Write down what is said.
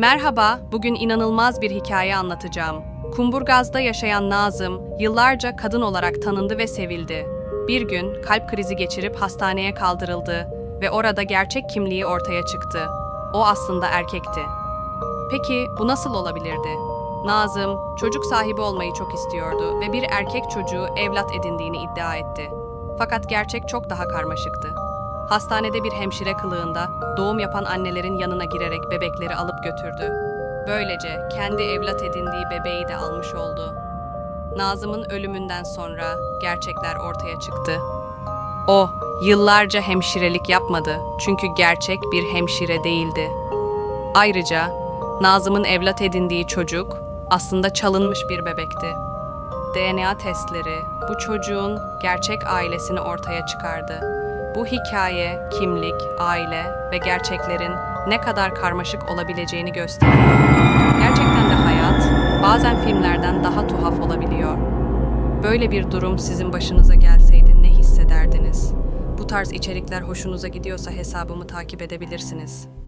Merhaba, bugün inanılmaz bir hikaye anlatacağım. Kumburgaz'da yaşayan Nazım, yıllarca kadın olarak tanındı ve sevildi. Bir gün kalp krizi geçirip hastaneye kaldırıldı ve orada gerçek kimliği ortaya çıktı. O aslında erkekti. Peki bu nasıl olabilirdi? Nazım, çocuk sahibi olmayı çok istiyordu ve bir erkek çocuğu evlat edindiğini iddia etti. Fakat gerçek çok daha karmaşıktı. Hastanede bir hemşire kılığında doğum yapan annelerin yanına girerek bebekleri alıp götürdü. Böylece kendi evlat edindiği bebeği de almış oldu. Nazım'ın ölümünden sonra gerçekler ortaya çıktı. O yıllarca hemşirelik yapmadı çünkü gerçek bir hemşire değildi. Ayrıca Nazım'ın evlat edindiği çocuk aslında çalınmış bir bebekti. DNA testleri bu çocuğun gerçek ailesini ortaya çıkardı. Bu hikaye, kimlik, aile ve gerçeklerin ne kadar karmaşık olabileceğini gösteriyor. Gerçekten de hayat bazen filmlerden daha tuhaf olabiliyor. Böyle bir durum sizin başınıza gelseydi ne hissederdiniz? Bu tarz içerikler hoşunuza gidiyorsa hesabımı takip edebilirsiniz.